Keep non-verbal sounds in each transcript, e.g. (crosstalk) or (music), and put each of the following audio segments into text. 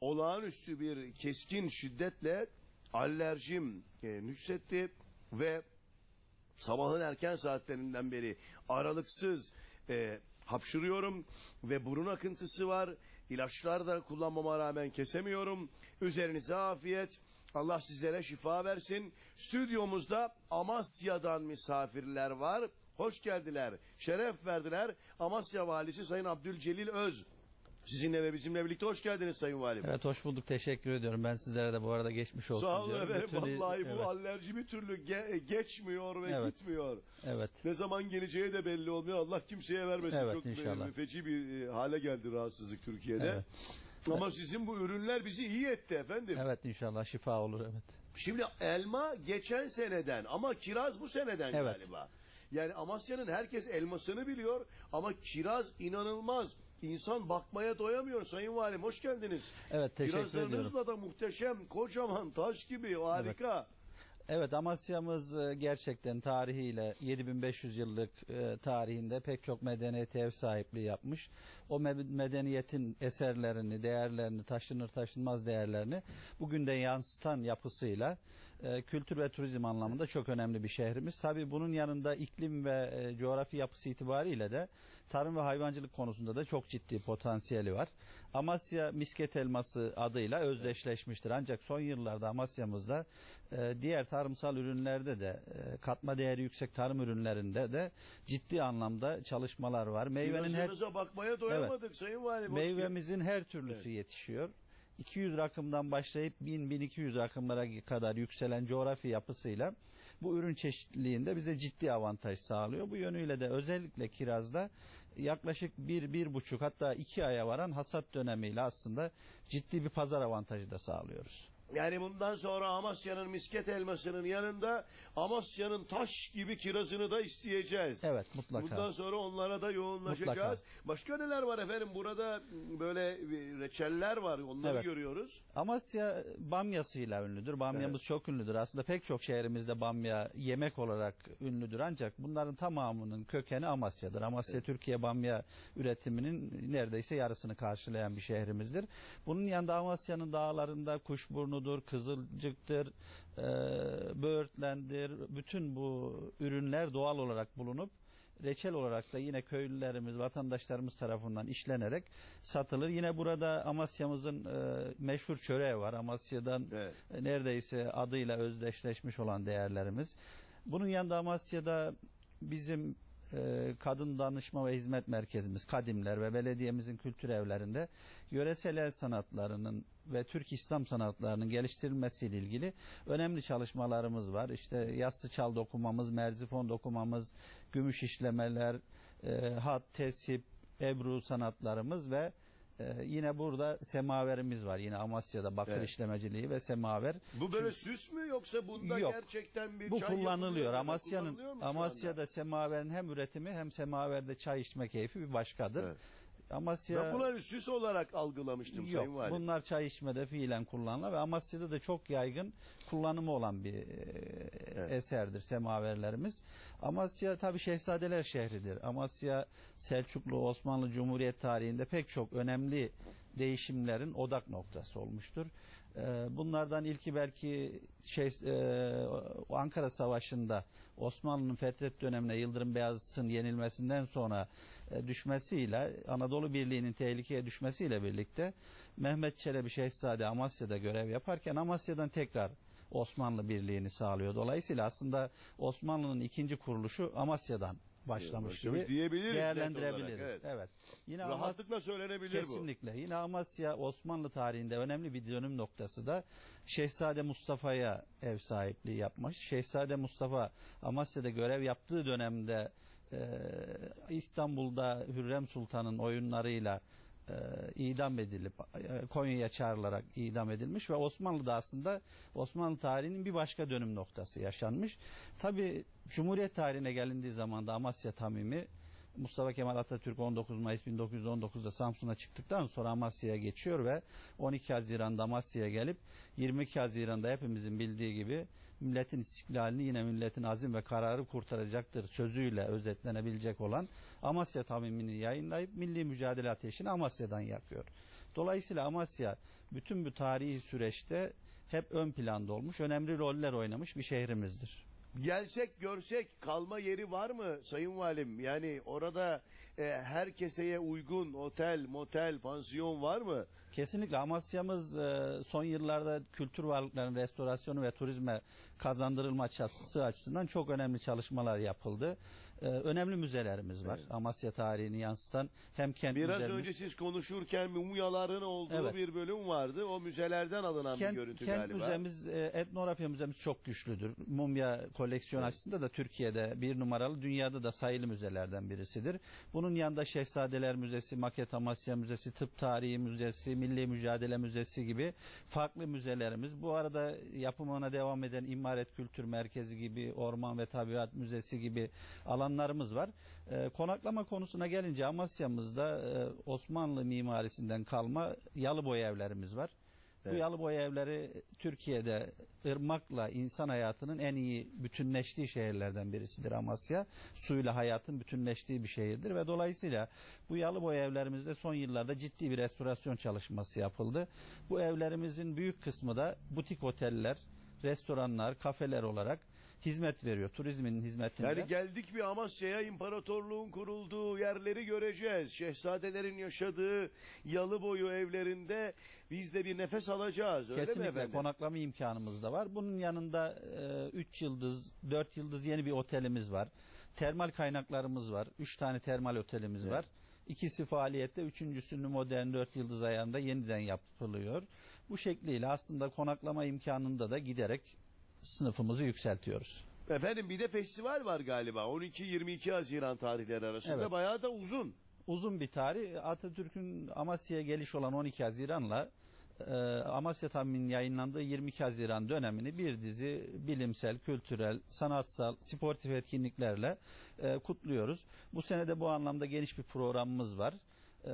olağanüstü bir keskin şiddetle alerjim e, nüksetti ve sabahın erken saatlerinden beri aralıksız e, hapşırıyorum ve burun akıntısı var. İlaçlar da kullanmama rağmen kesemiyorum. Üzerinize afiyet. Allah sizlere şifa versin. Stüdyomuzda Amasya'dan misafirler var. Hoş geldiler, şeref verdiler. Amasya Valisi Sayın Abdülcelil Öz. Sizinle ve bizimle birlikte hoş geldiniz Sayın Valim. Evet hoş bulduk. Teşekkür ediyorum. Ben sizlere de bu arada geçmiş olsun Sağ olun diyorum. efendim. Bütün- Vallahi bu evet, alerji bir türlü ge- geçmiyor ve Evet. gitmiyor. Evet. Ne zaman geleceği de belli olmuyor. Allah kimseye vermesin. Evet, Çok inşallah. e, feci bir e, hale geldi rahatsızlık Türkiye'de. Evet. Ama sizin bu ürünler bizi iyi etti efendim. Evet inşallah şifa olur evet. Şimdi elma geçen seneden ama kiraz bu seneden Evet. galiba. Yani Amasya'nın herkes elmasını biliyor ama kiraz inanılmaz. İnsan bakmaya doyamıyor Sayın Valim. Hoş geldiniz. Evet, teşekkür Kirazlarınızla da muhteşem, kocaman, taş gibi, harika. Evet Amasya'mız e, gerçekten tarihiyle 7500 yıllık e, tarihinde pek çok medeniyete ev sahipliği yapmış. O me- medeniyetin eserlerini, değerlerini, taşınır taşınmaz değerlerini bugün de yansıtan yapısıyla e, kültür ve turizm anlamında çok önemli bir şehrimiz. Tabii bunun yanında iklim ve coğrafi yapısı itibariyle de tarım ve hayvancılık konusunda da çok ciddi potansiyeli var. Amasya misket elması adıyla özdeşleşmiştir. Ancak son yıllarda Amasya'mızda e, diğer tarımsal ürünlerde de e, katma değeri yüksek tarım ürünlerinde de ciddi anlamda çalışmalar var. Meyvenin her bakmaya doyamadık Sayın Valim. Meyvemizin her türlüsü yetişiyor. 200 rakımdan başlayıp 1000-1200 rakımlara kadar yükselen coğrafi yapısıyla bu ürün çeşitliliğinde bize ciddi avantaj sağlıyor. Bu yönüyle de özellikle kirazda yaklaşık 1-1,5 hatta 2 aya varan hasat dönemiyle aslında ciddi bir pazar avantajı da sağlıyoruz. Yani bundan sonra Amasya'nın misket elmasının yanında Amasya'nın taş gibi kirazını da isteyeceğiz. Evet mutlaka. Bundan sonra onlara da yoğunlaşacağız. Mutlaka. Başka neler var efendim? Burada böyle reçeller var. Onları Evet. görüyoruz. Amasya bamyasıyla ünlüdür. Bamyamız Evet. çok ünlüdür. Aslında pek çok şehrimizde bamya yemek olarak ünlüdür. Ancak bunların tamamının kökeni Amasya'dır. Amasya Türkiye bamya üretiminin neredeyse yarısını karşılayan bir şehrimizdir. Bunun yanında Amasya'nın dağlarında kuşburnudur, kızılcıktır, e, böğürtlendir. Bütün bu ürünler doğal olarak bulunup reçel olarak da yine köylülerimiz, vatandaşlarımız tarafından işlenerek satılır. Yine burada Amasya'mızın e, meşhur çöreği var. Amasya'dan Evet. e, neredeyse adıyla özdeşleşmiş olan değerlerimiz. Bunun yanında Amasya'da bizim e, kadın danışma ve hizmet merkezimiz Kadimler ve belediyemizin kültür evlerinde yöresel el sanatlarının ve Türk İslam sanatlarının geliştirilmesiyle ilgili önemli çalışmalarımız var. İşte yassı çal dokumamız, merzifon dokumamız, gümüş işlemeler, e, hat, tesip, ebru sanatlarımız ve e, yine burada semaverimiz var. Yine Amasya'da bakır Evet. işlemeciliği ve semaver. Bu böyle süs mü yoksa bunda Yok. gerçekten bir Bu çay kullanılıyor. Amasya'nın? Amasya'da semaverin hem üretimi hem semaverde çay içme keyfi bir başkadır. Evet. Amasya Ben bunları süs olarak algılamıştım Yok, Sayın Valim. bunlar çay içmede fiilen kullanılır ve Amasya'da da çok yaygın kullanımı olan bir e, eserdir semaverlerimiz. Amasya tabi şehzadeler şehridir. Amasya Selçuklu Osmanlı Cumhuriyet tarihinde pek çok önemli değişimlerin odak noktası olmuştur. E, bunlardan ilki belki şey e, Ankara Savaşı'nda Osmanlı'nın Fetret dönemine Yıldırım Beyazıt'ın yenilmesinden sonra e, düşmesiyle Anadolu Birliği'nin tehlikeye düşmesiyle birlikte Mehmet Çelebi Şehzade Amasya'da görev yaparken Amasya'dan tekrar Osmanlı Birliği'ni sağlıyor. Dolayısıyla aslında Osmanlı'nın ikinci kuruluşu Amasya'dan başlamış Başlamış gibi diyebiliriz değerlendirebiliriz. olarak, evet. evet. Yine Amas- Rahatlıkla söylenebilir bu. Kesinlikle. Yine Amasya Osmanlı tarihinde önemli bir dönüm noktası da Şehzade Mustafa'ya ev sahipliği yapmış. Şehzade Mustafa Amasya'da görev yaptığı dönemde e, İstanbul'da Hürrem Sultan'ın oyunlarıyla e, idam edilip e, Konya'ya çağrılarak idam edilmiş ve Osmanlı'da aslında Osmanlı tarihinin bir başka dönüm noktası yaşanmış. Tabi Cumhuriyet tarihine gelindiği zaman da Amasya Tamimi Mustafa Kemal Atatürk 19 Mayıs 1919'da Samsun'a çıktıktan sonra Amasya'ya geçiyor ve 12 Haziran'da Amasya'ya gelip 22 Haziran'da hepimizin bildiği gibi milletin istiklalini yine milletin azim ve kararı kurtaracaktır sözüyle özetlenebilecek olan Amasya Tamimini yayınlayıp milli mücadele ateşini Amasya'dan yakıyor. Dolayısıyla Amasya bütün bu tarihi süreçte hep ön planda olmuş, önemli roller oynamış bir şehrimizdir. Gelsek görsek kalma yeri var mı Sayın Valim? Yani orada e, her keseye uygun otel, motel, pansiyon var mı? Kesinlikle Amasya'mız e, son yıllarda kültür varlıklarının restorasyonu ve turizme kazandırılma açısı açısından çok önemli çalışmalar yapıldı. E, önemli müzelerimiz var. Amasya tarihini yansıtan hem kent Biraz müzelerimiz- önce siz konuşurken mumyaların olduğu Evet. bir bölüm vardı. O müzelerden alınan Kent, bir görüntü kent galiba. müzemiz, e, etnografya müzemiz çok güçlüdür. Mumya koleksiyon açısından da Türkiye'de bir numaralı, dünyada da sayılı müzelerden birisidir. Bunun yanında Şehzadeler Müzesi, Maket Amasya Müzesi, Tıp Tarihi Müzesi, Milli Mücadele Müzesi gibi farklı müzelerimiz. Bu arada yapımına devam eden İmaret Kültür Merkezi gibi, Orman ve Tabiat Müzesi gibi alanlarımız var. E, konaklama konusuna gelince Amasya'mızda e, Osmanlı mimarisinden kalma yalı boy evlerimiz var. Bu Evet. yalı boy evleri Türkiye'de ırmakla insan hayatının en iyi bütünleştiği şehirlerden birisidir Amasya. Suyla hayatın bütünleştiği bir şehirdir ve dolayısıyla bu yalı boy evlerimizde son yıllarda ciddi bir restorasyon çalışması yapıldı. Bu evlerimizin büyük kısmı da butik oteller, restoranlar, kafeler olarak hizmet veriyor. Turizmin hizmetinde. Yani geldik bir Amasya'ya imparatorluğun kurulduğu yerleri göreceğiz. Şehzadelerin yaşadığı yalı boyu evlerinde biz de bir nefes alacağız. Öyle mi Kesinlikle efendim? konaklama imkanımız da var. Bunun yanında 3 yıldız, 4 yıldız yeni bir otelimiz var. Termal kaynaklarımız var. 3 tane termal otelimiz Evet. var. İkisi faaliyette, üçüncüsünü modern 4 yıldız ayağında yeniden yapılıyor. Bu şekliyle aslında konaklama imkanında da giderek sınıfımızı yükseltiyoruz. Efendim bir de festival var galiba. 12-22 Haziran tarihleri arasında Evet. bayağı da uzun. Uzun bir tarih. Atatürk'ün Amasya'ya geliş olan 12 Haziran'la e, Amasya Tahmin'in yayınlandığı 22 Haziran dönemini bir dizi bilimsel, kültürel, sanatsal, sportif etkinliklerle e, kutluyoruz. Bu sene de bu anlamda geniş bir programımız var. E,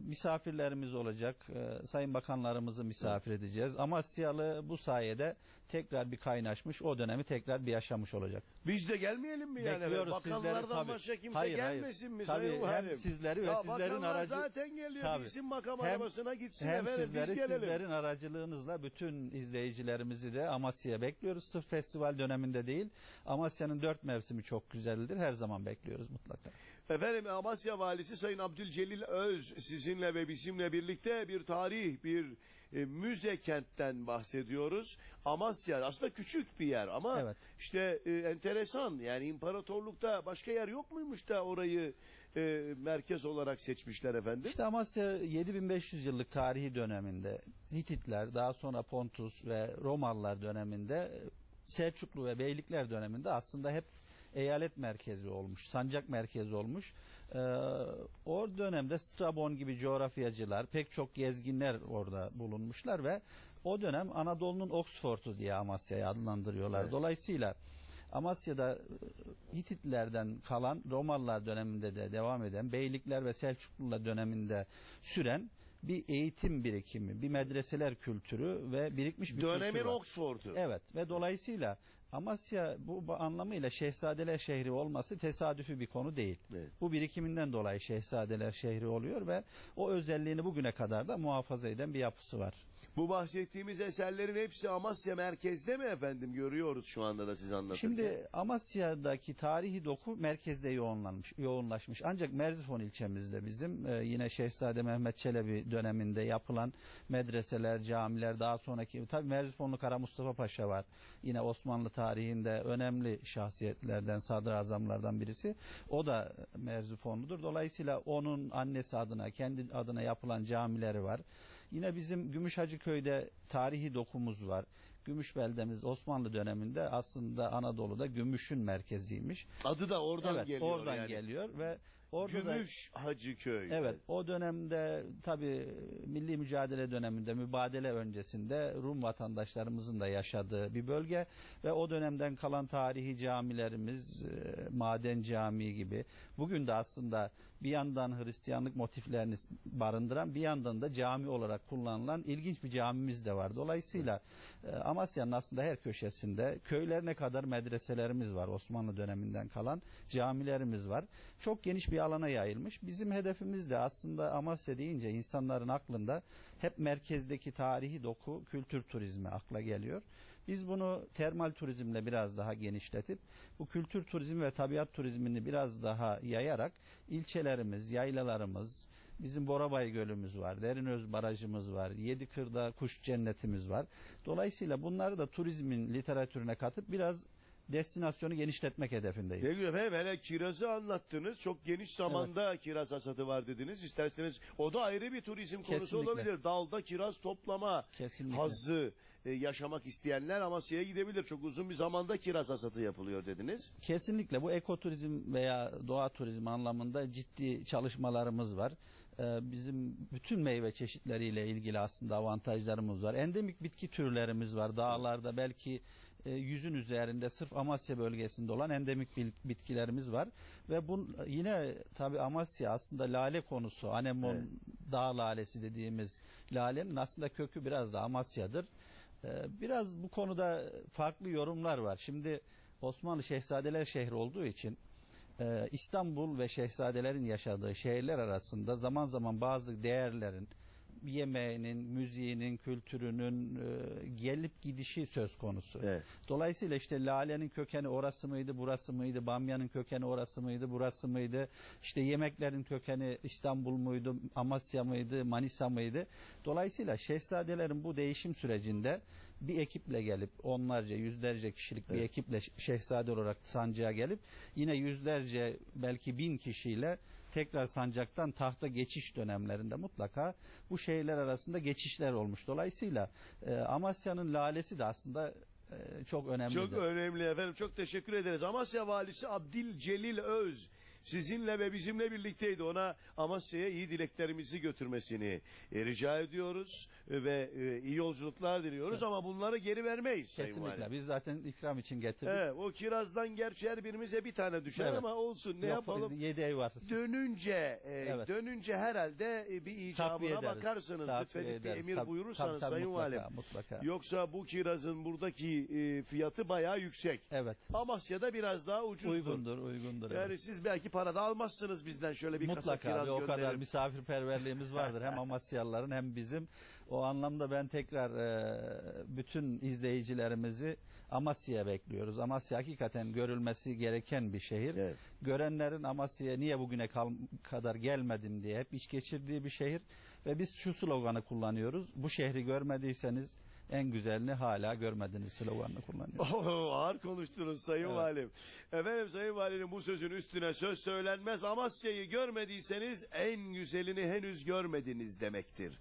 misafirlerimiz olacak. E, sayın bakanlarımızı misafir edeceğiz. Amasyalı bu sayede tekrar bir kaynaşmış, o dönemi tekrar bir yaşamış olacak. Biz de gelmeyelim mi yani? Bekliyoruz Bakanlardan sizleri, tabii. başka kimse Hayır, hayır. gelmesin mi Tabii, Sayın hem Valim? sizleri ve Ya sizlerin aracı- zaten geliyor. Tabii. Bilsin makam Hem- arabasına gitsin Hem efendim sizleri biz gelelim. sizlerin aracılığınızla bütün izleyicilerimizi de Amasya'ya bekliyoruz. Sırf festival döneminde değil. Amasya'nın dört mevsimi çok güzeldir. Her zaman bekliyoruz mutlaka. Efendim Amasya Valisi Sayın Abdülcelil Öz sizinle ve bizimle birlikte bir tarih, bir e, müze kentten bahsediyoruz. Amasya aslında küçük bir yer ama Evet. işte e, enteresan yani imparatorlukta başka yer yok muymuş da orayı e, merkez olarak seçmişler efendim? İşte Amasya 7500 yıllık tarihi döneminde Hititler, daha sonra Pontus ve Romalılar döneminde Selçuklu ve Beylikler döneminde aslında hep eyalet merkezi olmuş, sancak merkezi olmuş. Ee, o dönemde Strabon gibi coğrafyacılar, pek çok gezginler orada bulunmuşlar ve o dönem Anadolu'nun Oxford'u diye Amasya'yı adlandırıyorlar. Evet. Dolayısıyla Amasya'da e, Hititlerden kalan Romalılar döneminde de devam eden Beylikler ve Selçuklular döneminde süren bir eğitim birikimi, bir medreseler kültürü ve birikmiş bir Dönemin kültür var. Oxford'u. Evet ve dolayısıyla Amasya bu bu anlamıyla Şehzadeler şehri olması tesadüfi bir konu değil. Evet. Bu birikiminden dolayı Şehzadeler şehri oluyor ve o özelliğini bugüne kadar da muhafaza eden bir yapısı var. Bu bahsettiğimiz eserlerin hepsi Amasya merkezde mi efendim? Görüyoruz şu anda da siz anlatırken. Şimdi Amasya'daki tarihi doku merkezde yoğunlanmış, yoğunlaşmış. Ancak Merzifon ilçemizde bizim e, yine Şehzade Mehmet Çelebi döneminde yapılan medreseler, camiler daha sonraki tabii Merzifonlu Kara Mustafa Paşa var. Yine Osmanlı tarihinde önemli şahsiyetlerden, sadrazamlardan birisi. O da Merzifonludur. Dolayısıyla onun annesi adına, kendi adına yapılan camileri var. Yine bizim Gümüşhacıköy'de tarihi dokumuz var. Gümüş beldemiz Osmanlı döneminde aslında Anadolu'da gümüşün merkeziymiş. Adı da oradan evet, geliyor oradan yani. geliyor ve orada da- Gümüş Hacıköy. Evet, o dönemde tabi milli mücadele döneminde, mübadele öncesinde Rum vatandaşlarımızın da yaşadığı bir bölge ve o dönemden kalan tarihi camilerimiz, e, Maden Camii gibi, bugün de aslında bir yandan Hristiyanlık motiflerini barındıran bir yandan da cami olarak kullanılan ilginç bir camimiz de var. Dolayısıyla e, Amasya'nın aslında her köşesinde köylerine kadar medreselerimiz var. Osmanlı döneminden kalan camilerimiz var. Çok geniş bir alana yayılmış. Bizim hedefimiz de aslında Amasya deyince insanların aklında hep merkezdeki tarihi doku, kültür turizmi akla geliyor. Biz bunu termal turizmle biraz daha genişletip bu kültür turizmi ve tabiat turizmini biraz daha yayarak ilçelerimiz, yaylalarımız, bizim Borabay Gölümüz var, Derinöz Barajımız var, Yedikırda Kuş Cennetimiz var. Dolayısıyla bunları da turizmin literatürüne katıp biraz destinasyonu genişletmek hedefindeyim. Ne güzel efendim hele kirazı anlattınız. Çok geniş zamanda kiraz hasadı var dediniz. İsterseniz o da ayrı bir turizm konusu Kesinlikle. olabilir. Dalda kiraz toplama Kesinlikle. hazzı e, yaşamak isteyenler Amasya'ya gidebilir. Çok uzun bir zamanda kiraz hasadı yapılıyor dediniz. Kesinlikle bu ekoturizm veya doğa turizmi anlamında ciddi çalışmalarımız var. Ee, Bizim bütün meyve çeşitleriyle ilgili aslında avantajlarımız var. Endemik bitki türlerimiz var. Dağlarda belki yüzün üzerinde sırf Amasya bölgesinde olan endemik bitkilerimiz var. Ve bu yine tabi Amasya aslında lale konusu. Anemon Evet. dağ lalesi dediğimiz lalenin aslında kökü biraz da Amasya'dır. Ee, Biraz bu konuda farklı yorumlar var. Şimdi Osmanlı Şehzadeler şehri olduğu için e, İstanbul ve şehzadelerin yaşadığı şehirler arasında zaman zaman bazı değerlerin yemeğinin, müziğinin, kültürünün e, gelip gidişi söz konusu. Evet. Dolayısıyla işte lalenin kökeni orası mıydı, burası mıydı, bamyanın kökeni orası mıydı, burası mıydı, işte yemeklerin kökeni İstanbul muydu, Amasya mıydı, Manisa mıydı? Dolayısıyla şehzadelerin bu değişim sürecinde bir ekiple gelip onlarca, yüzlerce kişilik bir Evet. ekiple ş- şehzade olarak sancıya gelip yine yüzlerce belki bin kişiyle tekrar sancaktan tahta geçiş dönemlerinde mutlaka bu şehirler arasında geçişler olmuş. Dolayısıyla e, Amasya'nın lalesi de aslında e, çok önemli. Çok önemli efendim. Çok teşekkür ederiz. Amasya Valisi Abdülcelil Öz sizinle ve bizimle birlikteydi. Ona Amasya'ya iyi dileklerimizi götürmesini e, rica ediyoruz ve e, iyi yolculuklar diliyoruz ama bunları geri vermeyiz Kesinlikle. Biz zaten ikram için getirdik. Evet, o kirazdan gerçi her birimize bir tane düşer Evet. ama olsun ne Yok, yapalım. Yedeği var. Dönünce e, Evet. dönünce herhalde e, bir icabına bakarsınız. Takviye Lütfen bir emir Tabii, buyurursanız tabii, tabii, Sayın mutlaka, Valim. Mutlaka. Yoksa bu kirazın buradaki e, fiyatı bayağı yüksek. Evet. Amasya'da biraz daha ucuzdur. Uygundur, uygundur. Yani evet. siz belki para da almazsınız bizden şöyle bir kasa Mutlaka kiraz bir o kadar gönderip. misafirperverliğimiz vardır hem (laughs) Amasyalıların hem bizim. O anlamda ben tekrar e, bütün izleyicilerimizi Amasya'ya bekliyoruz. Amasya hakikaten görülmesi gereken bir şehir. Evet. Görenlerin Amasya'ya niye bugüne kal- kadar gelmedim diye hep iç geçirdiği bir şehir ve biz şu sloganı kullanıyoruz. Bu şehri görmediyseniz en güzelini hala görmediniz sloganını kullanıyoruz. (laughs) Oo, ağır konuştunuz Sayın Evet. Valim. Efendim Sayın Valim'in bu sözün üstüne söz söylenmez. Amasya'yı görmediyseniz en güzelini henüz görmediniz demektir.